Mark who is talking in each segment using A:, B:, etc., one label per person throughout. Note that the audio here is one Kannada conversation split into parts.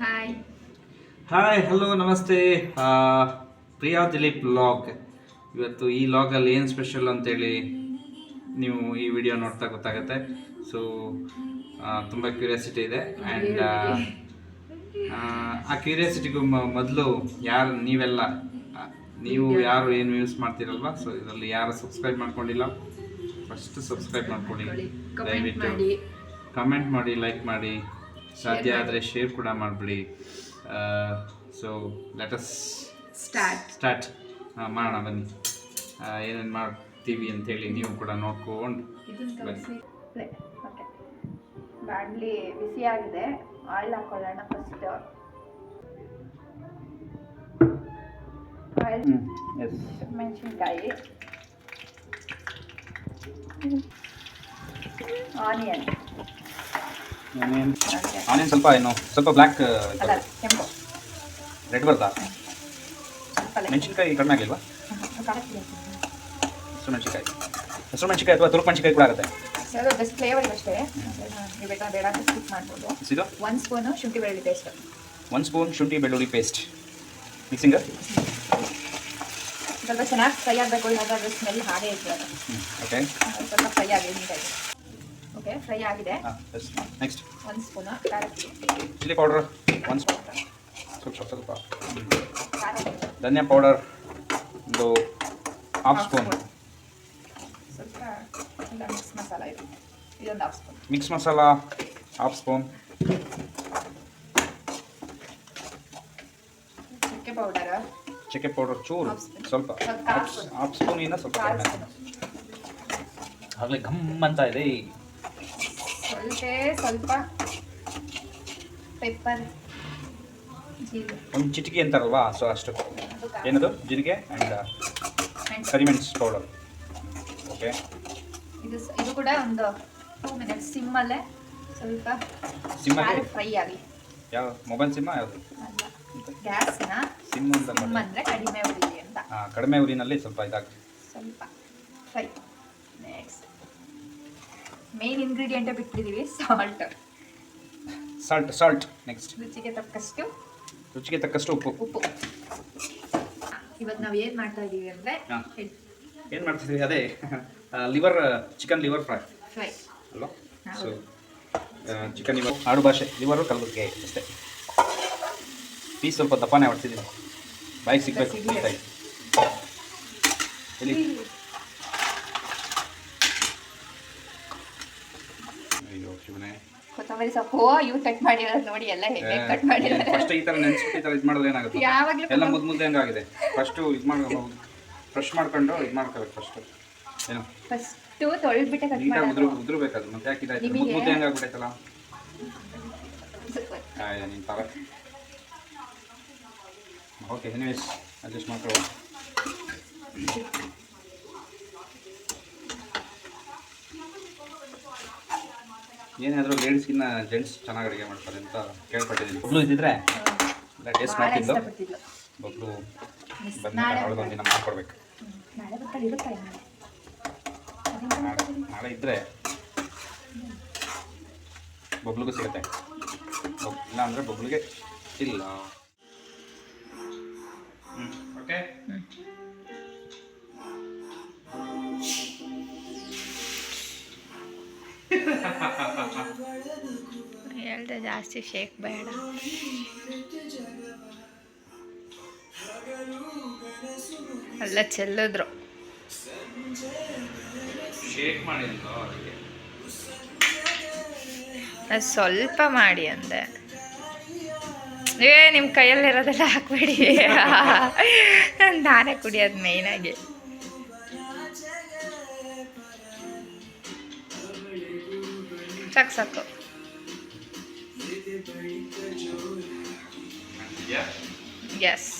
A: ಹಾಯ್
B: ಹಾಯ್ ಹಲೋ ನಮಸ್ತೆ ಪ್ರಿಯಾ ದಿಲೀಪ್ ಲಾಗ್ ಇವತ್ತು ಈ ಲಾಗಲ್ಲಿ ಏನು ಸ್ಪೆಷಲ್ ಅಂತೇಳಿ ನೀವು ಈ ವಿಡಿಯೋ ನೋಡ್ತಾ ಗೊತ್ತಾಗುತ್ತೆ. ಸೊ ತುಂಬ ಕ್ಯೂರಿಯಾಸಿಟಿ ಇದೆ ಆ್ಯಂಡ್ ಆ ಕ್ಯೂರಿಯಾಸಿಟಿಗೂ ಮೊದಲು ಯಾರು ನೀವೆಲ್ಲ ನೀವು ಯಾರು ಏನು ಯೂಸ್ ಮಾಡ್ತೀರಲ್ವ? ಸೊ ಇದರಲ್ಲಿ ಯಾರು ಸಬ್ಸ್ಕ್ರೈಬ್ ಮಾಡ್ಕೊಂಡಿಲ್ಲ? ಫಸ್ಟ್ ಸಬ್ಸ್ಕ್ರೈಬ್ ಮಾಡ್ಕೊಳ್ಳಿ. ದಯವಿಟ್ಟು ಕಮೆಂಟ್ ಮಾಡಿ ಲೈಕ್ ಮಾಡಿ. ಸಾಧ್ಯ ಆದರೆ ಶೇರ್ ಕೂಡ ಮಾಡಿಬಿಡಿ. ಸೊ ಲೆಟಸ್
A: ಸ್ಟಾರ್ಟ್
B: ಸ್ಟಾರ್ಟ್ ಮಾಡೋಣ ಬನ್ನಿ. ಏನೇನು ಮಾಡ್ತೀವಿ ಅಂತೇಳಿ ನೀವು ಕೂಡ ನೋಡ್ಕೊಂಡು
A: ಬಾಣಲಿ ಬಿಸಿ ಆಗಿದೆ. ಆಯಿಲ್ ಹಾಕೊಳ್ಳೋಣ ಫಸ್ಟ್ ಆಯಿಲ್
B: ಎಸ್
A: ಮೆಣಸಿನ್ಕಾಯಿ. ಆನಿಯನ್
B: ಆನಿಯನ್ ಆನಿಯನ್ ಸ್ವಲ್ಪ ಏನು ಸ್ವಲ್ಪ ಬ್ಲ್ಯಾಕ್ ರೆಡ್ ಬರ್ತಾ ಮೆಣಸಿನ್ಕಾಯಿ ಕಡಿಮೆ
A: ಖಾರಕ್ಕೆ
B: ಹಸಿರು ಮೆಣಸಿನ್ಕಾಯಿ. ಹಸಿರು ಮೆಣಸಿನ್ಕಾಯಿ ಅಥವಾ ತುರುಕು ಮೆಣಸಿನ್ಕಾಯಿ ಕೂಡ ಆಗುತ್ತೆ.
A: ಅದು ಬೆಸ್ಟ್ ಫ್ಲೇವರ್ ಅಷ್ಟೇ. ನೀವು ಬೇಕಾದ್ರೆ ಬೇಡ ಸ್ಕಿಪ್ ಮಾಡ್ಬೋದು.
B: ಇದು
A: ಒಂದು ಸ್ಪೂನು ಶುಂಠಿ ಬೆಳ್ಳುಳ್ಳಿ ಪೇಸ್ಟ್
B: ಒಂದು ಸ್ಪೂನ್ ಶುಂಠಿ ಬೆಳ್ಳುಳ್ಳಿ ಪೇಸ್ಟ್ ಮಿಕ್ಸಿಂಗ್
A: ಸ್ವಲ್ಪ ಚೆನ್ನಾಗಿ ಫ್ರೈ ಆಗಬೇಕು ಅದ್ರ ಸ್ಮೆಲ್ ಹಾಗೆ ಇರ್ತದೆ.
B: ಓಕೆ
A: ಸ್ವಲ್ಪ ಫ್ರೈ ಆಗಿದೆ ಓಕೆ ಫ್ರೈ ಆಗಿದೆ.
B: ನೆಕ್ಸ್ಟ್
A: ಒಂದು ಸ್ಪೂನ್ ಖಾರ
B: ಚಿಲ್ಲಿ ಪೌಡರ್ ಒಂದು ಸ್ಪೂನ್ ಸ್ವಲ್ಪ ಸ್ವಲ್ಪ ಧನಿಯಾ ಪೌಡರ್ ಒಂದು ಹಾಫ್ ಸ್ಪೂನ್
A: ಸ್ವಲ್ಪ ಮಿಕ್ಸ್ ಮಸಾಲ ಇದು. ಇದೊಂದು half spoon
B: mix masala half spoon
A: ಚಕ್ಕೆ ಪೌಡರ್
B: ಚಕ್ಕೆ ಪೌಡರ್ ಚೂರು. ಸ್ವಲ್ಪ. ಹಾಫ್ ಸ್ಪೂನಿಂದ ಸ್ವಲ್ಪ ಆಗಲೇ ಘಮ್ ಅಂತ ಇದೆ
A: ಸ್ವಲ್ಪ ಸ್ವಲ್ಪ ಪೆಪ್ಪರ್
B: ಒಂದು ಚಿಟಿಕೆ ಅಂತಾರಲ್ವಾ? ಸೊ ಅಷ್ಟು. ಏನದು? ಜೀರಿಗೆ ಆ್ಯಂಡ್
A: ಮೆಣಸು.
B: ಕರಿಮೆಣಸು ಪೌಡರ್ ಓಕೆ
A: ಇದು ಇದು ಕೂಡ ಒಂದು ಟೂ ಮಿನಿಟ್ಸ್ ಸಿಮ್ಮಲ್ಲೇ ಸ್ವಲ್ಪ
B: ಸಿಮ್ಮಲ್ಲಿ?
A: ಫ್ರೈ ಆಗಲಿ.
B: ಯಾವ ಮೊಬೈಲ್ ಸಿಮ್ಮ ಯಾವುದು?
A: ಗ್ಯಾಸ್ನ
B: ಸಿಮ್ ಅಂತ
A: ಸಿಮ್ ಅಂದರೆ ಕಡಿಮೆ ಉರಿ ಅಂತ.
B: ಕಡಿಮೆ ಉರಿನಲ್ಲಿ ಸ್ವಲ್ಪ ಇದಾಗಿ
A: ಸ್ವಲ್ಪ ಫ್ರೈ ಮೇನ್ ಇಂಗ್ರೀಡಿಯೆಂಟೇ ಬಿಟ್ಟಿದ್ದೀವಿ ಸಾಲ್ಟ್
B: ಸಾಲ್ಟ್ ಸಾಲ್ಟ್ ನೆಕ್ಸ್ಟ್
A: ರುಚಿಗೆ ತಕ್ಕಷ್ಟು
B: ರುಚಿಗೆ ತಕ್ಕಷ್ಟು ಉಪ್ಪು.
A: ಉಪ್ಪು. ಇವತ್ತು ನಾವು ಏನು ಮಾಡ್ತಾ ಇದ್ದೀವಿ ಅಂದರೆ
B: ಏನು ಇದ್ದೀವಿ ಅದೇ liver chicken liver fry
A: fry
B: ಅಲ್ವಾ. ಸೊ ಚಿಕನ್ ಲಿವರ್ ಆಡು ಭಾಷೆ. ಲಿವರು ಕಲಬುರ್ಗಿ ಅಷ್ಟೇ. ಪೀಸ್ ಸ್ವಲ್ಪ ದಪ್ಪನೇ ಹೊಡ್ತಿದ್ದೀನಿ ಬಾಯಿಗೆ ಸಿಗ್ಬೇಕು
A: ಸಿಗ್ಲಿ. ಕೊತ್ತಂಬರಿ ಸೊಪ್ಪು ಇವ್ರು ಕಟ್ ಮಾಡಿರೋದು ನೋಡಿ ಎಲ್ಲ ಹೇಗೆ ಕಟ್ ಮಾಡಿರೋದು
B: ಫಸ್ಟ್ ಈ ತರ ನೆನೆಸ್ಬಿಟ್ಟು ಈ ತರ ಇದು ಮಾಡಿದ್ರೆ ಏನಾಗುತ್ತೆ?
A: ಯಾವಾಗಲೂ
B: ಎಲ್ಲ ಮುದ್ದು ಮುದ್ದೆ ಹೆಂಗಾಗಿದೆ. ಫಸ್ಟ್ ಇದು ಮಾಡ್ಕೊಂಡು ಫ್ರೆಶ್ ಮಾಡ್ಕೊಂಡು ಇದು ಮಾಡ್ಕೋಬೇಕು ಫಸ್ಟು ಏನು?
A: ಫಸ್ಟ್ ತೊಳೆದ್ಬಿಟ್ಟೆ ಕಟ್
B: ನೀಟಾಗಿ ಉದುರು
A: ಮಾಡೋದು.
B: ಉದುರ್ಬೇಕದು. ಮತ್ತೆ ಯಾಕೆ ಇದಾಯ್ತು ಮುದ್ದು ಮುದ್ದೆ ಹಂಗಾಗ್ಬಿಟ್ಟೈತಲ್ಲ ಆಯ್ತು ನಿನ್ ತರ ಓಕೆ ಎನಿವೇಸ್ ಅಡ್ಜಸ್ಟ್ ಮಾಡ್ಕೊಳ್ಳೋ ಏನಾದರೂ ಲೇಡೀಸ್ಗಿನ್ನ ಜೆಂಟ್ಸ್ ಚೆನ್ನಾಗಿ ಅಡುಗೆ ಮಾಡ್ತಾರೆ ಅಂತ ಕೇಳ್ಪಟ್ಟಿದ್ದೀನಿ. ಬಬ್ಲು ಇದ್ದಿದ್ರೆ ಟೇಸ್ಟ್
A: ಭಾಳ
B: ಮಾಡ್ತಿದ್ದು ಬಬ್ಲು ಬಂದ ಅವಳಿಗೆ ಒಂದಿನ ಮಾಡ್ಕೊಡ್ಬೇಕು.
A: ನಾಳೆ
B: ಇದ್ದರೆ ಬಬ್ಲಿಗೂ ಸಿಗುತ್ತೆ. ಬಬ್- ಇಲ್ಲ ಅಂದರೆ ಬಬ್ಲಿಗೆ ಇಲ್ಲ.
A: ಹೇಳ್ದೆ ಜಾಸ್ತಿ ಶೇಕ್ ಬೇಡ. ಅಲ್ಲ ಚೆಲ್ಲಿದ್ರು. ಅದು ಸ್ವಲ್ಪ ಮಾಡಿ ಅಂದೆ. ಏ ನಿಮ್ಮ ಕೈಯಲ್ಲಿರೋದೆಲ್ಲ ಹಾಕ್ಬೇಡಿ. ನಾನೇ ಕುಡಿಯೋದು ಮೇಯ್ನಾಗಿ ಸಾಕು ಸಾಕು ಎಸ್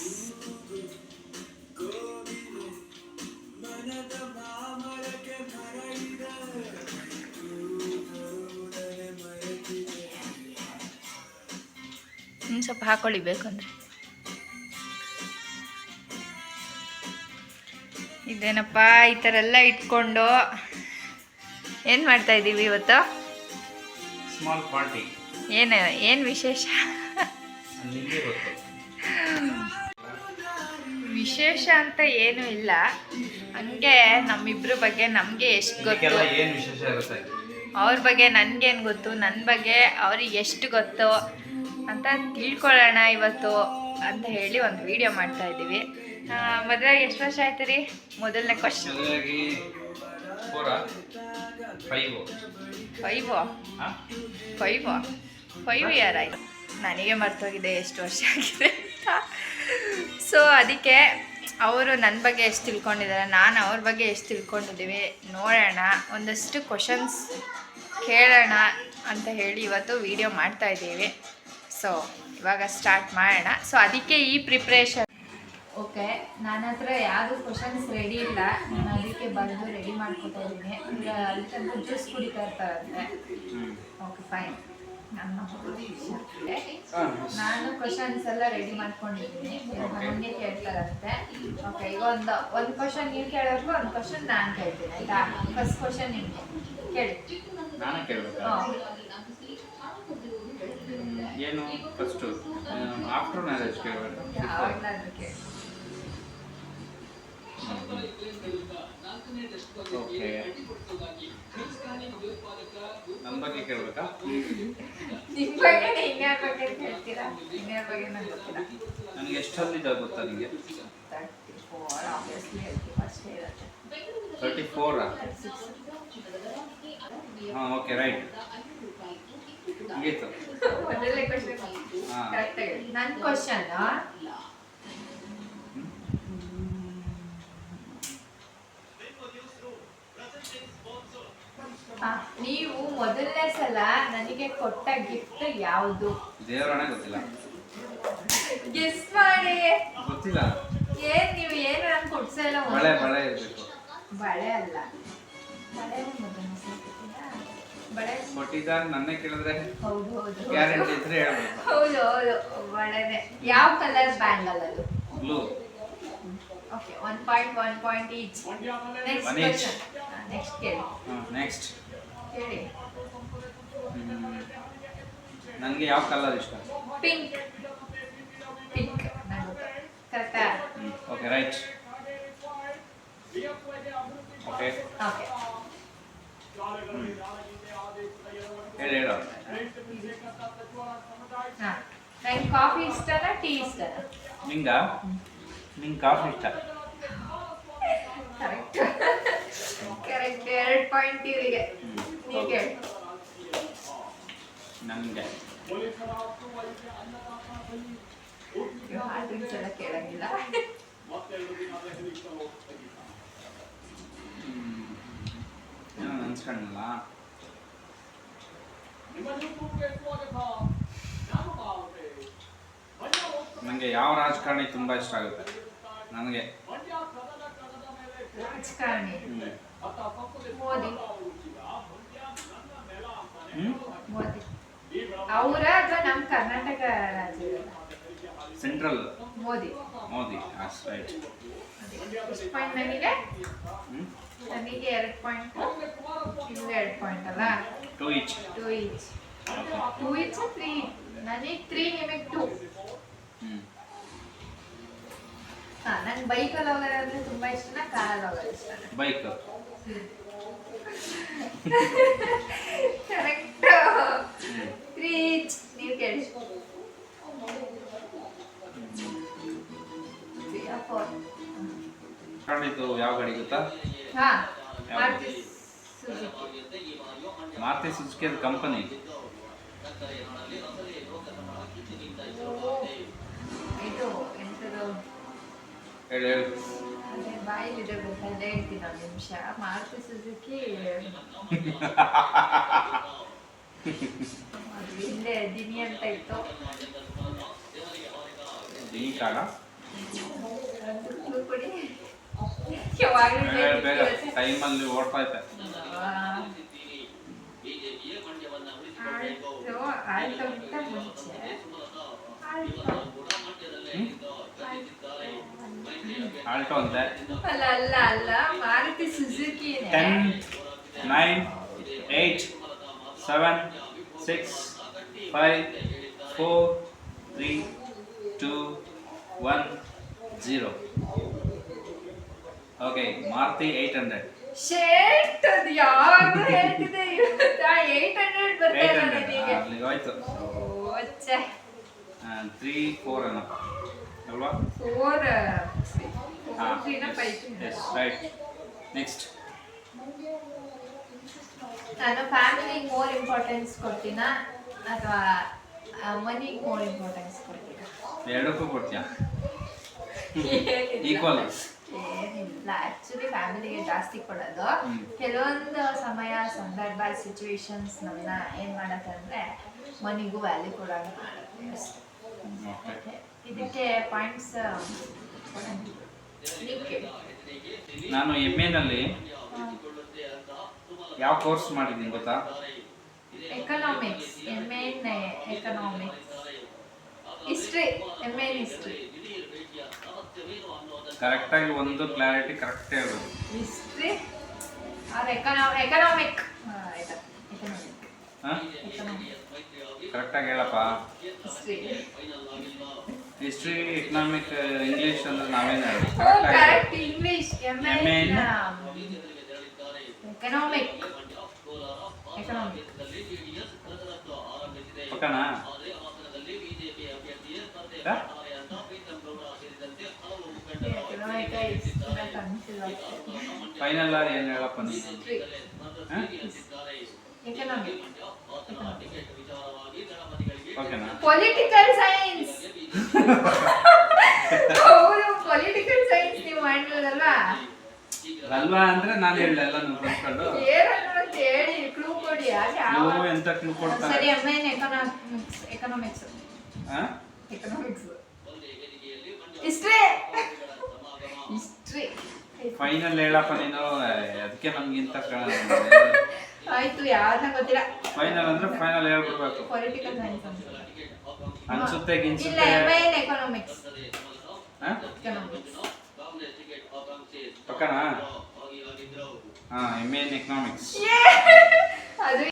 A: ಇನ್ನು ಸ್ವಲ್ಪ ಹಾಕೊಳ್ಳಿ ಬೇಕಂದ್ರೆ. ಇದೇನಪ್ಪ ಈ ಥರ ಎಲ್ಲ ಇಟ್ಕೊಂಡು ಏನು ಮಾಡ್ತಾಯಿದ್ದೀವಿ ಇವತ್ತು?
B: ಸ್ಮಾಲ್ ಪಾರ್ಟಿ
A: ಏನು ಏನು ವಿಶೇಷ? ವಿಶೇಷ ಅಂತ ಏನು ಇಲ್ಲ. ಹಂಗೆ ನಮ್ಮಿಬ್ರ ಬಗ್ಗೆ ನಮಗೆ ಎಷ್ಟು ಗೊತ್ತು?
B: ಏನು ವಿಶೇಷ ಇರುತ್ತೆ?
A: ಅವ್ರ ಬಗ್ಗೆ ನನಗೇನು ಗೊತ್ತು? ನನ್ನ ಬಗ್ಗೆ ಅವ್ರಿಗೆ ಎಷ್ಟು ಗೊತ್ತು? ಅಂತ ತಿಳ್ಕೊಳ್ಳೋಣ ಇವತ್ತು ಅಂತ ಹೇಳಿ ಒಂದು ವಿಡಿಯೋ ಮಾಡ್ತಾ ಇದ್ದೀವಿ. ಮದುವೆ ಎಷ್ಟು ವರ್ಷ ಆಯ್ತು ರೀ? ಮೊದಲನೇ question
B: five
A: five five five year ಆಯ್ತು. ನನಗೆ ಮರ್ತೋಗಿದೆ ಎಷ್ಟು ವರ್ಷ ಆಗಿದೆ ಅಂತ. ಸೊ ಅದಕ್ಕೆ ಅವರು ನನ್ನ ಬಗ್ಗೆ ಎಷ್ಟು ತಿಳ್ಕೊಂಡಿದ್ದಾರೆ ನಾನು ಅವ್ರ ಬಗ್ಗೆ ಎಷ್ಟು ತಿಳ್ಕೊಂಡಿದ್ದೀವಿ ನೋಡೋಣ. ಒಂದಷ್ಟು ಕ್ವಶನ್ಸ್ ಕೇಳೋಣ ಅಂತ ಹೇಳಿ ಇವತ್ತು ವಿಡಿಯೋ ಮಾಡ್ತಾ ಇದ್ದೀವಿ. ಸೊ ಇವಾಗ ಸ್ಟಾರ್ಟ್ ಮಾಡೋಣ. ಸೊ ಅದಕ್ಕೆ ಈ ಪ್ರಿಪ್ರೇಷನ್ ಓಕೆ ನನ್ನ ಹತ್ರ ಯಾವುದು ಕ್ವಶನ್ಸ್ ರೆಡಿ ಇಲ್ಲ. ನಾನು ಅದಕ್ಕೆ ಬಂದು ರೆಡಿ ಮಾಡ್ಕೊತಾ ಇದ್ದೀನಿ. ಈಗ ಅಲ್ಲಿ ತನಕ ಜ್ಯೂಸ್ ಕುಡಿತಾ ಇರ್ತಾರಂತೆ. ಓಕೆ ಫೈನ್ ನನ್ನ ನಾನು ಕ್ವಶನ್ಸ್ ಎಲ್ಲ ರೆಡಿ ಮಾಡ್ಕೊಂಡಿದ್ದೀನಿ. ನನಗೆ ಕೇಳ್ತಾರಂತೆ. ಓಕೆ ಈಗ ಒಂದು ಒಂದು ಕ್ವಶನ್ ನೀವು ಕೇಳೋರ್ಗು ಒಂದು ಕ್ವಶನ್ ನಾನು ಕೇಳ್ತೀನಿ ಆಯ್ತಾ? ಫಸ್ಟ್ ಕ್ವಶನ್ ನಿಮಗೆ. ಕೇಳಿ.
B: ನಾನೇ ಕೇಳಬೇಕಾ? ಏನು ಫಸ್ಟು ಆಫ್ಟರ್ ಮ್ಯಾರೇಜ್ ಕೇಳಬೇಕು ನನ್ನ ಬಗ್ಗೆ ಕೇಳಬೇಕಾ
A: ನಿಮ್ಮ ಬಗ್ಗೆ ಇನ್ಯಾರ ಬಗ್ಗೆ ಕೇಳ್ತೀರಾ ಇನ್ಯಾರ ಬಗ್ಗೆ ನಂಗೆ ಗೊತ್ತಿಲ್ಲ
B: ನನಗೆ ಎಷ್ಟೊಂದಿದೆ ಗೊತ್ತಾ ನಿಮಗೆ
A: ತರ್ಟಿ ಫೋರ್
B: ಹಾಂ. ಓಕೆ ರೈಟ್ ಮುಗೀತು
A: ನನ್ನ ಕ್ವಶನ್ ನೀವು ಮೊದಲನೇ ಸಲ ನನಗೆ ಕೊಟ್ಟ ಗಿಫ್ಟ್ ಯಾವುದು?
B: ದೇವರಣ ಗೊತ್ತಿಲ್ಲ.
A: ಗೆಸ್ ಮಾಡಿ.
B: ಗೊತ್ತಿಲ್ಲ.
A: ಏನ್ ನೀವು ಏನು
B: ಬಳೆ ಬಳೆ ಇರಬೇಕು.
A: ಬಳೆ ಅಲ್ಲ. ಬಳೆ? ಬಳೆ
B: ನನ್ನೇ ಕೇಳಿದ್ರೆ
A: ಹೌದು ಹೌದು.
B: ಗ್ಯಾರಂಟಿ ಇದ್ರೆ ಹೇಳ್ಬೇಕು.
A: ಹೌದು ಹೌದು. ಬಳೆನೆ ಯಾವ ಕಲರ್ ಬ್ಯಾಂಗಲ್ ಅದು?
B: Blue
A: okay one point one point each next next ಕೇಳಿ
B: ನೆಕ್ಸ್ಟ್
A: ಕೇಳಿ
B: ನನಗೆ ಯಾವ ಕಲರ್ ಇಷ್ಟ?
A: ಪಿಂಕ್ ಪಿಂಕ್ ಕರೆಕ್ಟಾ
B: ಓಕೆ ರೈಟ್ ಓಕೆ
A: ಓಕೆ
B: ಹೇಳಿ ಹೇಳು.
A: ಹಾಂ. ನಂಗೆ ಕಾಫಿ ಇಷ್ಟನಾ ಟೀ ಇಷ್ಟನಾ?
B: ನಿಂಗ? ನಿಂಗೆ ಕಾಫಿ ಇಷ್ಟ?
A: ಕರೆಕ್ಟ್ ಕರೆಕ್ಟ್ ಎರಡು ಪಾಯಿಂಟ್ ಇವರಿಗೆ. ಡ್ರಿಂಕ್ಸ್ ಎಲ್ಲ ಕೇಳಂಗಿಲ್ಲ.
B: ಏನೋ ನನಗೆ ಯಾವ ರಾಜಕಾರಣಿ ತುಂಬ ಇಷ್ಟ ಆಗುತ್ತೆ? ನನಗೆ.
A: ರಾಜಕಾರಣಿ ಮೋದಿ ಮೋದಿ ಅವರ ಅಥವಾ ನಮ್ಮ ಕರ್ನಾಟಕ ರಾಜ್ಯದ?
B: ಸೆಂಟ್ರಲ್.
A: ಮೋದಿ
B: ಮೋದಿ ರೈಟ್
A: ಎಷ್ಟು ಪಾಯಿಂಟ್ ನನಗೆ ನನಗೆ ಎರಡು ಪಾಯಿಂಟ್ ನಿಮ್ಗೆ ಎರಡು ಪಾಯಿಂಟ್ ಅಲ್ಲ?
B: Two each
A: two each
B: okay
A: two each three ನನಗೆ ತ್ರೀ ನಿಮಗೆ ಟೂ
B: ಹ್ಞೂ
A: ನಂಗೆ ಬೈಕಲ್ಲಿ ತುಂಬ ಇಷ್ಟನಾ ಕಾರಲ್ಲಿ ಹೋಗೋದು ಇಷ್ಟ
B: ಬೈಕ್
A: ಕರೆಕ್ಟ್ ಈಚ್ ನೀವು ಕೇಳಿ. ಫೋರ್
B: ಯಾವ ಗಾಡಿ ಗೊತ್ತಾ?
A: ಹಾಂ? Maruti Suzuki
B: Maruti Suzuki company
A: ಅದು ಕೊಡಿ. ಯಾವಾಗಲೂ
B: ಬೇಗ ಟೈಮಲ್ಲಿ ಓಡ್ತಾ ಐತೆ
A: ಆಲ್ಟೋ ಆಲ್ಟೋಗಿಂತ ಮುಂಚೆ
B: ಆಯ್ತು. ಆಲ್ಟೋ ಅಂತೆ.
A: ಅಲ್ಲ ಅಲ್ಲ ಅಲ್ಲ Maruti Suzuki
B: ten nine eight seven six five four three two one zero okay Maruti eight hundred
A: ಶೇಟ್ ಅದು ಯಾವಾಗ ಹೇಳ್ತಿದೆ ಏಟ್ ಹಂಡ್ರೆಡ್ ಬರ್ತಾ
B: ಏಯ್ಟ್
A: ನಿನಗೆ
B: ಅಲ್ಲಿಗೆ ಹೋಯ್ತು. ತ್ರೀ ಫೋರ್ ಏನಪ್ಪ ಅಲ್ವಾ
A: ಫೋರ್
B: ಎಸ್ ರೈಟ್ ನೆಕ್ಸ್ಟ್
A: ನಾನು ಫ್ಯಾಮಿಲಿ ಮೋರ್ ಇಂಪಾರ್ಟೆನ್ಸ್ ಕೊಡ್ತೀನ? ಅಥವಾ ಮನಿಗೆ ಮೋರ್ ಇಂಪಾರ್ಟೆನ್ಸ್ ಕೊಡ್ತೀನಿ?
B: ಎರಡಕ್ಕೂ ಕೊಡ್ತೀಯಾ? ಈಕ್ವಲ್
A: ಏನಿಲ್ಲ. ಆಕ್ಚುಲಿ ಫ್ಯಾಮಿಲಿಗೆ ಜಾಸ್ತಿ ಕೊಡೋದು. ಕೆಲವೊಂದು ಸಮಯ ಸಂದರ್ಭ ಸಿಚುವೇಶನ್ಸ್ ನಮ್ಮನ್ನ ಏನ್ ಮಾಡತ್ತಂದ್ರೆ ಮನಿಗೂ ವ್ಯಾಲ್ಯೂ ಕೊಡೋಣ ಮಾಡುತ್ತೆ ಅಷ್ಟೇ. ಇದಕ್ಕೆ ಪಾಯಿಂಟ್ಸ್
B: ನಾನು ಎಂ ಎನಲ್ಲಿ ಯಾವ ಕೋರ್ಸ್ ಮಾಡಿದ್ದೀನಿ ಗೊತ್ತಾ?
A: Economics M N economics history M N history
B: ಕರೆಕ್ಟಾಗಿ ಒಂದು ಕ್ಲಾರಿಟಿ ಕರೆಕ್ಟ್ ಹೇಳಿ
A: ಹಿಸ್ಟ್ರಿ ಆರ್ ಎಕನಾ ಎಕನಾಮಿಕ್ ಆಯ್ತಾ ಎಕನಾಮಿಕ್
B: ಹಾಂ
A: ಎಕನಾಮಿಕ್
B: ಕರೆಕ್ಟಾಗಿ ಹೇಳಪ್ಪ.
A: ಹಿಸ್ಟ್ರಿ
B: ಎಕನಾಮಿಕ್ ಇಂಗ್ಲೀಷ್ ಅಂದ್ರೆ ನಾವೇನು
A: ಕರೆಕ್ಟ್ ಇಂಗ್ಲಿಷ್. ಎಕನಾಮಿಕ್
B: ಪಕ್ಕನಾ? ಫೈನಲ್ ಏನು ಹೇಳಪ್ಪ ನೀನು?
A: ಪೊಲಿಟಿಕಲ್ ಸೈನ್ಸ್ ಹೌದು ಪೊಲಿಟಿಕಲ್ ಸೈನ್ಸ್ ನೀವು ಮಾಡಿರೋದಲ್ವಾ
B: ಅಲ್ವಾ ಅಂದ್ರೆ ನಾನು ಹೇಳಿದೆ ಎಲ್ಲ ನೋಡ್ಕೊಂಡು. ಬರ್ಕೊಂಡು
A: ಅಂತ ಹೇಳಿ ಕ್ಲೂ ಕೊಡಿ ಯಾಕೆ ಯಾವ-
B: ನೀವು ಎಂತ ಕ್ಲೂ
A: ಸರಿ
B: ಕೊಡ್ತಾರೆ
A: ಏನು economics economics
B: history
A: economics history history
B: final ಹೇಳಪ್ಪ ನೀನು. ಅದಕ್ಕೆ ನಮ್ಗಿಂತ
A: ಆಯ್ತು ಯಾರನ್ನ ಗೊತ್ತಿಲ್ಲ.
B: ಫೈನಲ್ ಅಂದ್ರೆ ಫೈನಲ್ ಹೇಳ್ಬಿಡ್ಬೇಕು
A: ಪೊಲಿಟಿಕಲ್ ಸೈನ್ಸ್ ಅಂತ.
B: ಅನ್ಸುತ್ತೆ
A: ಇಲ್ಲ
B: ಗಿನ್ಸುತ್ತೆ?
A: M N economics? ಎಕನಾಮಿಕ್ಸ್
B: ಪಕ್ಕನಾ? ಹಾ ಎಂ ಎನ್ ಎಕನಾಮಿಕ್ಸ್
A: ಅದು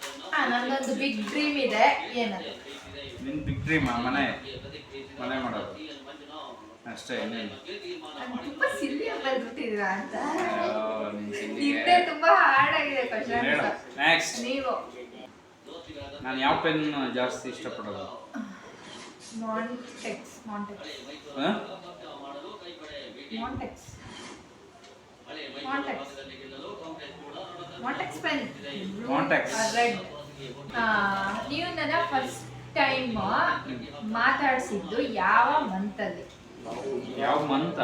A: ನಂದೊಂದು ಬಿಗ್ ಡ್ರೀಮ್ ಇದೆ. ಏನದು
B: ನಿನ್ ಬಿಗ್ ಡ್ರೀಮ್ ಮನೆ. ಮನೆ ಮಾಡೋದು. ಅಷ್ಟೇ ಇನ್ನೇನು?
A: ನಾನು ತುಂಬಾ ಸಿಲ್ಲಿ ಅಂತ
B: ಅಯ್ಯೋ, ನಿನ್ ಸಿಂಧಿಗೆ.
A: ತುಂಬಾ ಹಾರ್ಡ್
B: ನೆಕ್ಸ್ಟ್
A: ನೀವು.
B: ನಾನು ಯಾವ ಪೆನ್ ಜಾಸ್ತಿ ಇಷ್ಟಪಡೋದು?
A: ಮಾಂಟೆಕ್ಸ್ ಮಾಂಟೆಕ್ಸ್? ಮಾಂಟೆಕ್ಸ್ ಮಾಂಟೆಕ್ಸ್ ಮಾಂಟೆಕ್ಸ್ ಪೆನ್
B: ಮಾಂಟೆಕ್ಸ್
A: ರೆಡ್ ನೀವು ನನ್ನ ಫಸ್ಟ್ ಟೈಮ್ ಮಾತಾಡಿಸಿದ್ದು ಯಾವ ಮಂತಲ್ಲಿ?
B: ಯಾವ month?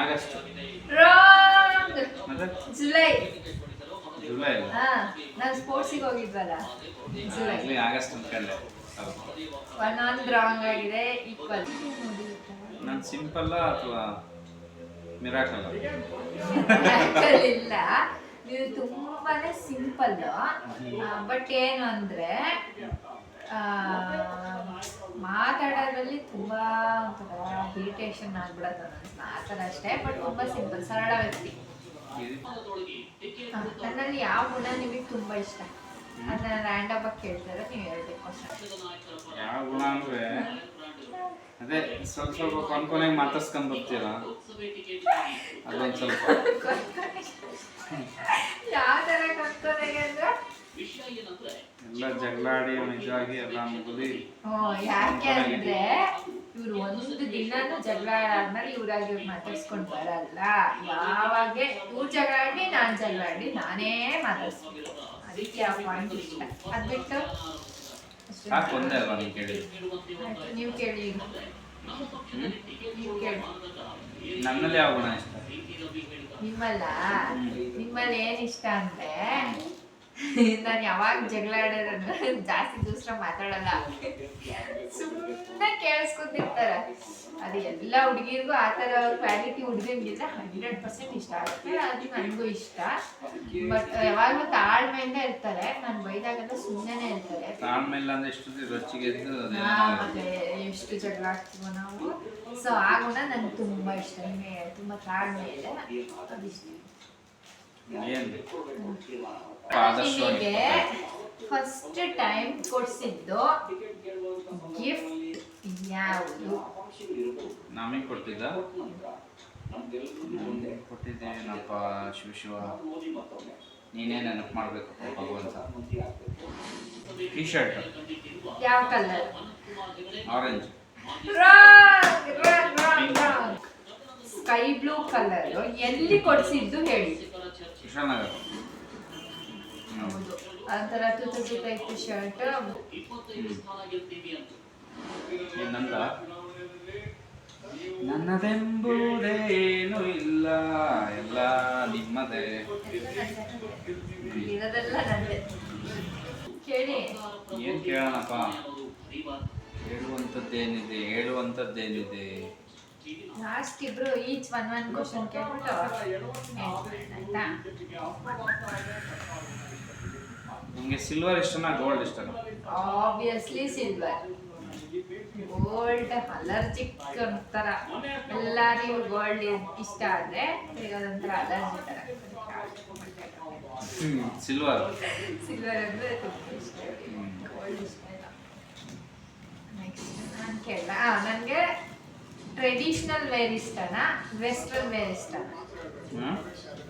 B: August.
A: Wrong July
B: July ಅಲ್ಲ
A: ಹಾ ನಾನು ಸ್ಪೋರ್ಟ್ಸಿಗೆ ಹೋಗಿದ್ವಲ್ಲ ಜುಲೈ
B: ಆಗ್ಲಿ ಆಗಸ್ಟ್ ಅನ್ಕೊಂಡೆ
A: ಒಂದೊಂದು ರಾಂಗ್ ಆಗಿದೆ ಈಕ್ವಲ್
B: ನಾನು ಸಿಂಪಲ್ಲ ಅಥವಾ ಮಿರಾಕಲ್
A: ಇಲ್ಲ. ನೀವು ತುಂಬಾನೇ ಸಿಂಪಲ್ ಬಟ್ ಏನು ಅಂದ್ರೆ ಮಾತಾಡೋದ್ರಲ್ಲಿ ತುಂಬಾ ಒಂಥರ ಇರಿಟೇಷನ್ ಆಗ್ಬಿಡತ್ತೆ. ನನ್ನ ಆ ಥರ ಅಷ್ಟೇ ಬಟ್ ತುಂಬಾ ಸಿಂಪಲ್ ಸರಳ ವ್ಯಕ್ತಿ. ನನ್ನಲ್ಲಿ ಯಾವ ಗುಣ ನಿಮಗೆ ತುಂಬಾ ಇಷ್ಟ? ಅದನ್ನ ರ್ಯಾಂಡಮ್ ಆಗಿ ಕೇಳ್ತಾರೆ ನೀವು ಹೇಳ್ಬೇಕು ಅಷ್ಟೇ.
B: ಯಾವ ಗುಣ ಅಂದ್ರೆ? ಅದೇ ಸ್ವಲ್ಪ ಸ್ವಲ್ಪ ಕೊನೆ ಕೊನೆಗೆ ಮಾತಾಡ್ಸ್ಕೊಂಡ್ ಬರ್ತೀರ? ಅದೊಂದ್ ಸ್ವಲ್ಪ.
A: ಯಾವ ಥರ ಕಲ್ತ್ಕೊಂಡಾಗೆ ಅಂದ್ರೆ?
B: ಎಲ್ಲ ಜಗಳಾಡಿ ನಿಜವಾಗಿ ಎಲ್ಲ ಮುಗಿದು
A: ಯಾಕೆ ಅಂದ್ರೆ? ಇವ್ರು ಒಂದು ದಿನಾನು ಜಗಳ ಆದ್ಮೇಲೆ ಇವ್ರಾಗಿ ಇವ್ರು ಮಾತಾಡ್ಸ್ಕೊಂಡ್ ಬರಲ್ಲ ಯಾವಾಗ ಇವ್ರು ಜಗಳ ಆಡಿ ನಾನ್ ಜಗಳ ಆಡಿ ನಾನೇ ಮಾತಾಡ್ಸ್ಬೇಕು ಅದಕ್ಕೆ ಪಾಯಿಂಟ್ ಅದ್ಬಿಟ್ಟು ಅಷ್ಟೇ.
B: ಸಾಕು ಒಂದೇ ಅಲ್ವಾ ನೀವು ಕೇಳಿ
A: ಆಯ್ತು, ನೀವು ಕೇಳಿ. ಈಗ. ನೀವು ಕೇಳಿ.
B: ನನ್ನಲ್ಲಿ ಯಾವ ಗುಣ ಇಷ್ಟ.
A: ನಿಮ್ಮಲ್ಲ? ನಿಮ್ಮಲ್ಲಿ ಏನ್ ಇಷ್ಟ ಅಂದ್ರೆ ನಾನು ಯಾವಾಗ ಜಗಳ ಆಡೋದಂದ್ರೆ ಜಾಸ್ತಿ ದೂಸ್ರ ಮಾತಾಡಲ್ಲ. ಸುಮ್ಮನೆ ಕೇಳಿಸ್ಕೊತಿರ್ತಾರ. ಅದು ಎಲ್ಲ ಹುಡುಗಿರ್ಗೂ ಆ ಥರ ಕ್ವಾಲಿಟಿ ಹುಡುಗಿಂಗಿಲ್ಲ. ಹಂಡ್ರೆಡ್ ಪರ್ಸೆಂಟ್ ಇಷ್ಟ ಆಗುತ್ತೆ. ಅದು ನನಗೂ ಇಷ್ಟ. ಬಟ್ ಯಾವಾಗಲೂ ತಾಳ್ಮೆಯಿಂದ ಇರ್ತಾರೆ. ನಾನು ಬೈದಾಗೆಲ್ಲ ಸುಮ್ಮನೆ ಇರ್ತಾರೆ. ಮತ್ತೆ ಎಷ್ಟು ಜಗಳ ಆಗ್ತೀವೋ ನಾವು. ಸೊ ಆ ಗುಣ ನಂಗೆ ತುಂಬಾ ಇಷ್ಟ. ನಿಮಗೆ ತುಂಬಾ ತಾಳ್ಮೆ ಇದೆ. ಅದಿಷ್ಟ. ಫಸ್ಟ್ ಟೈಮ್ ಕೊಡಿಸಿದ್ದು ಗಿಫ್ಟ್ ಯಾವುದು?
B: ನಮಗೆ ಕೊಟ್ಟಿದ್ದ ಕೊಟ್ಟಿದ್ದೇನಪ್ಪ ಶಿವ ಶಿವ. ನೀನೇ ನೆನಪು ಮಾಡಬೇಕು ಭಗವಂತ. ಟಿ ಶರ್ಟ್
A: ಯಾವ colour
B: orange
A: sky blue colour ಎಲ್ಲಿ ಕೊಡಿಸಿದ್ದು ಹೇಳಿ?
B: ಕುಶಾಲನಗರ
A: ಹೌದು. ಒಂಥರ ತುತು ತುತ ಇತ್ತು ಶರ್ಟ್.
B: ನಂದ? ನನ್ನದೆಂಬುದೇನು ಇಲ್ಲ. ಎಲ್ಲ ನಿಮ್ಮದೇ.
A: ಇರೋದೆಲ್ಲ ನಂದೆ. ಕೇಳಿ.
B: ಏನ್ ಕೇಳೋಣಪ್ಪ? ಹೇಳುವಂಥದ್ದೇನಿದೆ? ಹೇಳುವಂಥದ್ದೇನಿದೆ?
A: ಲಾಸ್ಟ್ ಇಬ್ರು ಈಚ್ ಒನ್ ಒನ್ ಕ್ವಶನ್ ಕೇಳ್ಬಿಟ್ಟು ಆಯ್ತಾ?
B: ನಿಮಗೆ ಸಿಲ್ವರ್ ಇಷ್ಟನಾ ಗೋಲ್ಡ್ ಇಷ್ಟನಾ?
A: ಆಬ್ವಿಯಸ್ಲಿ ಸಿಲ್ವರ್ ಗೋಲ್ಡ್ ಅಲರ್ಜಿಕ್ ಒಂಥರ. ಎಲ್ಲರಿಗೂ ಗೋಲ್ಡ್ ಇಷ್ಟ ಆದ್ರೆ ಈಗ ಅದೊಂಥರ ಅಲರ್ಜಿ ತರ.
B: ಸಿಲ್ವರ್
A: ಸಿಲ್ವರ್ ಅಂದ್ರೆ ತುಂಬಾ ಇಷ್ಟ. ಗೋಲ್ಡ್ ಇಷ್ಟ ಇಲ್ಲ. ನೆಕ್ಸ್ಟ್ ನಾನು ಕೇಳ ನನಗೆ ಟ್ರೆಡಿಷನಲ್ ವೇರ್ ಇಷ್ಟನಾ? ವೆಸ್ಟರ್ನ್ ವೇರ್ ಇಷ್ಟನಾ?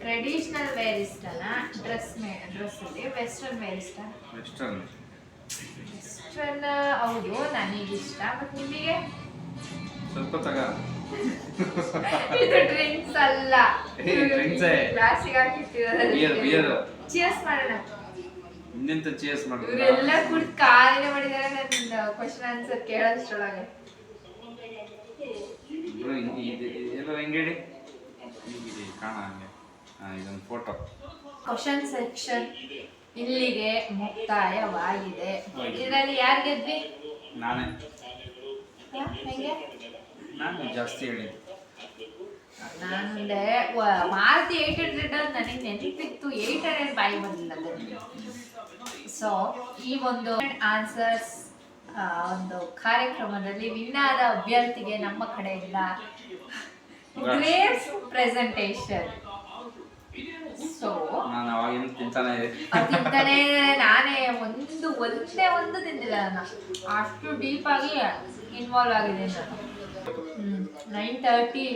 A: ಟ್ರೆಡಿಷ್ನಲ್ ವೇರ್ ಇಷ್ಟನಾ? ಡ್ರೆಸ್ ಮೇ ಡ್ರೆಸ್ಸಲ್ಲಿ ವೆಸ್ಟರ್ನ್ ವೇರ್ ಇಷ್ಟ?
B: ವೆಸ್ಟರ್ನ್
A: ವೆಸ್ಟರ್ನ್ ಹೌದು ನನಗಿಷ್ಟ ಮತ್ತು ನಿಮಗೆ?
B: ಸ್ವಲ್ಪ ತಗ.
A: ಇದು ಡ್ರಿಂಕ್ಸ್ ಅಲ್ಲ.
B: ಏ.
A: ಗ್ಲಾಸಿಗೆ ಹಾಕಿಟ್ಟಿರೋದು
B: ಬಿಯರ್ ಬಿಯರ್
A: ಚಿಯರ್ಸ್ ಮಾಡೋಣ.
B: ಇನ್ನೆಂತ ಚೇಸ್ ಮಾಡೋಣ
A: ಇವರೆಲ್ಲ ಕುಡ್ ಕಾಲಿನ ಮಾಡಿದಾರೆ ನನ್ನ ಕ್ವಶನ್ ಆನ್ಸರ್ ಕೇಳೋದ್ರೊಳಗೆ
B: ಎಲ್ಲ ಹೆಂಗೇಳಿ ಎಲ್ಲ ಕಾಣ ಹಂಗೆ. ಇದೊಂದು ಫೋಟೋ
A: ಕ್ವಶನ್ ಸೆಕ್ಷನ್ ಇಲ್ಲಿಗೆ ಮುಕ್ತಾಯವಾಗಿದೆ ಇದರಲ್ಲಿ ಯಾರು ಗೆದ್ವಿ?
B: ನಾನೇ. ನಾನು ಜಾಸ್ತಿ ಹೇಳಿದ್ದೆ.
A: ನಾನಂದೆ ಮಾರುತಿ ಏಟ್ ಹಂಡ್ರೆಡ್ ನನಗೆ ನೆನಪಿತ್ತು. ಏಟ್ ಹಂಡ್ರೆಡ್ ಬಾಯಿ ಬಂದಿಲ್ಲ ಸೊ ಈ ಒಂದು ಆನ್ಸರ್ಸ್ ಒಂದು ಕಾರ್ಯಕ್ರಮದಲ್ಲಿ ವಿನ್ ಆದ ಅಭ್ಯರ್ಥಿಗೆ ನಮ್ಮ ಕಡೆಯಿಂದ ಗ್ರೇಟ್ ಪ್ರೆಸೆಂಟೇಷನ್ ಸೊ
B: ನಾನು ಅವಾಗಿಂದ ತಿಂತಾನೆ
A: ತಿಂತಾನೆ ನಾನೇ ಒಂದು ಒಂದೇ ಒಂದು ತಿಂದಿಲ್ಲ ನಾನು ಅಷ್ಟು ಡೀಪ್ ಆಗಿ ಇನ್ವಾಲ್ವ್ ಆಗಿದೆ ನಾನು ನೈನ್ ತರ್ಟಿ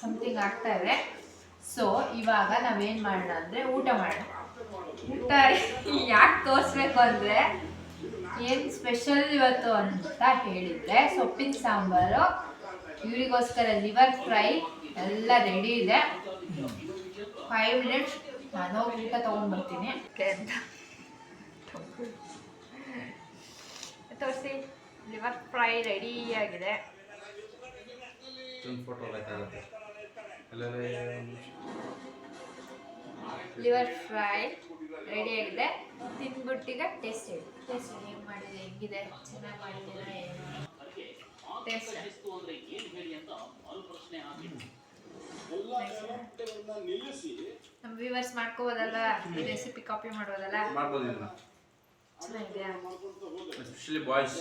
A: ಸಮಥಿಂಗ್ ಆಗ್ತಾ ಇದೆ. ಸೊ ಇವಾಗ ನಾವೇನು ಮಾಡೋಣ ಅಂದ್ರೆ ಊಟ ಮಾಡೋಣ. ಊಟ ಯಾಕೆ ತೋರಿಸ್ಬೇಕು ಅಂದ್ರೆ ಏನು ಸ್ಪೆಷಲ್ ಇವತ್ತು ಅಂತ ಹೇಳಿದ್ರೆ ಸೊಪ್ಪಿನ ಸಾಂಬಾರು ಇವರಿಗೋಸ್ಕರ ಲಿವರ್ ಫ್ರೈ ಎಲ್ಲ ರೆಡಿ ಇದೆ. ಫೈವ್ ಮಿನಿಟ್ಸ್ ನಾನು ಊಟ ತಗೊಂಡ್ ಬರ್ತೀನಿ ಅಂತ. ತೋರಿಸಿ ಲಿವರ್ ಫ್ರೈ ರೆಡಿ ಆಗಿದೆ.
B: ಒಂದು ಫೋಟೋ ಬೇಕಾಗುತ್ತೆ ಎಲ್ಲರೇ
A: ಲಿವರ್ ಫ್ರೈ ರೆಡಿ ಆಗಿದೆ. ತಿಂದ್ಬಿಟ್ಟಿಗ ಟೇಸ್ಟ್ ಹೇಳಿ. ಟೇಸ್ಟ್ ಹೇಗೆ ಮಾಡಿದೆ ಹೆಂಗಿದೆ ಚೆನ್ನಾಗಿ ಮಾಡಿದ್ದೀರಾ ಏನು? ಟೇಸ್ಟ್ ನಮ್ಮ ವ್ಯೂವರ್ಸ್ ಮಾಡ್ಕೋಬೋದಲ್ಲ ಈ ರೆಸಿಪಿ ಕಾಪಿ ಮಾಡ್ಬೋದಲ್ಲ?
B: ಮಾಡ್ಬೋದು ಇದನ್ನ
A: ಚೆನ್ನಾಗಿದೆಯಾ
B: ಎಸ್ಪೆಷಲಿ ಬಾಯ್ಸ್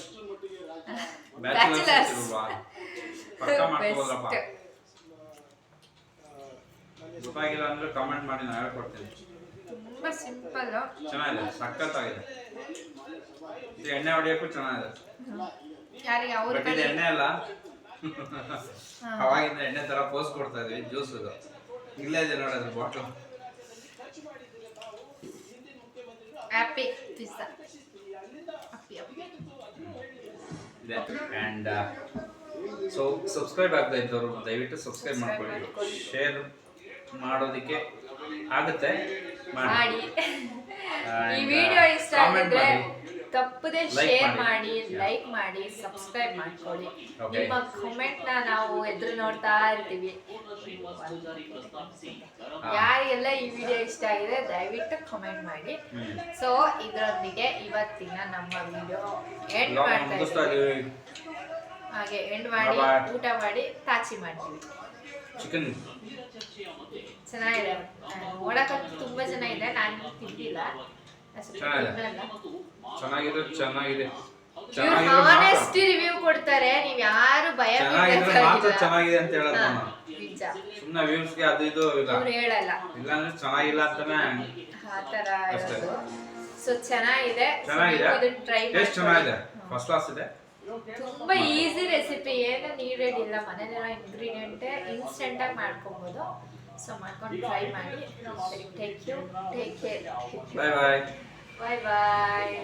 A: ಬ್ಯಾಚುಲರ್ಸ್
B: ಪಕ್ಕ ಮಾಡ್ಕೋಬೋದಪ್ಪ ಗೊತ್ತಾಗಿಲ್ಲ ಅಂದ್ರೆ ಕಾಮೆಂಟ್ ಮಾಡಿ ನಾನು ಹೇಳ್ಕೊಡ್ತೀನಿ.
A: ತುಂಬಾ ಸಿಂಪಲ್
B: ಚೆನ್ನಾಗಿದೆ ಸಖತ್ತಾಗಿದೆ. ಇದು ಎಣ್ಣೆ ಹೊಡಿಯೋಕ್ಕೂ ಚೆನ್ನಾಗಿದೆ.
A: ಯಾರಿಗೆ ಅವ್ರ
B: ಇದು
A: ಕಡೆ?
B: ಎಣ್ಣೆ ಅಲ್ಲ. ಅವಾಗಿಂದ ಎಣ್ಣೆ ತರ ಪೋಸ್ ಕೊಡ್ತಾ ಇದ್ವಿ ಜ್ಯೂಸ್ ಇದು. ಇಲ್ಲೇ ಇದೆ ನೋಡೋದು ಬಾಟ್ಲು
A: ಹ್ಯಾಪಿ
B: ಇದೆ ಆ್ಯಂಡ್ ಸೊ ಸಬ್ಸ್ಕ್ರೈಬ್ ಆಗದೆ ಇದ್ದವರು ದಯವಿಟ್ಟು ಸಬ್ಸ್ಕ್ರೈಬ್ ಮಾಡ್ಕೊಳ್ಳಿ. ಶೇರ್ ಮಾಡೋದಕ್ಕೆ ಆಗುತ್ತೆ.
A: ಮಾಡಿ. ಈ ವಿಡಿಯೋ ಇಷ್ಟ ಆಗಿದ್ರೆ. ತಪ್ಪದೆ ಶೇರ್
B: ಮಾಡಿ.
A: ಲೈಕ್ ಮಾಡಿ ಸಬ್ಸ್ಕ್ರೈಬ್ ಮಾಡ್ಕೊಳ್ಳಿ. ನಿಮ್ಮ ಕಮೆಂಟ್ನ ನಾವು ಎದುರು ನೋಡ್ತಾ ಇರ್ತೀವಿ. ಯಾರಿಗೆಲ್ಲ ಈ ವಿಡಿಯೋ ಇಷ್ಟ ಆಗಿದೆ ದಯವಿಟ್ಟು ಕಮೆಂಟ್ ಮಾಡಿ. ಸೊ ಇದರೊಂದಿಗೆ ಇವತ್ತಿನ ನಮ್ಮ ವಿಡಿಯೋ ಎಂಡ್ ಮಾಡ್ತಾ ಇದ್ದೀವಿ. ಹಾಗೆ ಎಂಡ್ ಮಾಡಿ ಊಟ ಮಾಡಿ ತಾಚಿ ಮಾಡ್ತೀವಿ.
B: ಚಿಕನ್
A: ಚೆನ್ನಾಗಿದೆ. ನೋಡಕ್ಕಂತೂ ತುಂಬಾ ಚೆನ್ನಾಗಿದೆ ನಾನು ತಿಂದಿಲ್ಲ. ಅಷ್ಟು
B: ಚೆನ್ನಾಗಿದೆ. ಚೆನ್ನಾಗಿದೆ
A: ರಿವ್ಯೂ ಕೊಡ್ತಾರೆ ನೀವು ಯಾರು ಭಯ
B: ಚೆನ್ನಾಗಿದ್ರೆ ಮಾತ್ರ
A: ಬೀಳ್ಬೇಕಾಗಿಲ್ಲ.
B: ಚೆನ್ನಾಗಿದೆ ಅಂತ ಹೇಳೋದು
A: ಹಾ,
B: ನಾನು.
A: ನಿಜ.
B: ಸುಮ್ಮನೆ ವ್ಯೂಸ್ಗೆ ಅದು ಇದು ಇಲ್ಲ.
A: ಇವ್ರು ಹೇಳಲ್ಲ.
B: ಇಲ್ಲಾಂದ್ರೆ ಚೆನ್ನಾಗಿಲ್ಲ ಅಂತಾನೆ
A: ಆ ತರ
B: ಅಷ್ಟೇ.
A: ಸೊ ಚೆನ್ನಾಗಿದೆ. So,
B: ಚೆನ್ನಾಗಿದೆ.
A: ನೀವು ಇದನ್ನ ಟ್ರೈ
B: ಟೇಸ್ಟ್ ಚೆನ್ನಾಗಿದೆ. ಫಸ್ಟ್ ಕ್ಲಾಸ್ ಇದೆ.
A: ತುಂಬಾ ಈಸಿ ರೆಸಿಪಿ ಏನು ನೀಡೆಡ್ ಇಲ್ಲ. ಮನೇಲಿರೋ ಇಂಗ್ರೀಡಿಯೆಂಟೇ ಇನ್ಸ್ಟೆಂಟಾಗಿ ಮಾಡ್ಕೊಬೋದು. ಸೊ ಮಾಡ್ಕೊಂಡು ಟ್ರೈ ಮಾಡಿ. Take you take care
B: bye bye
A: bye bye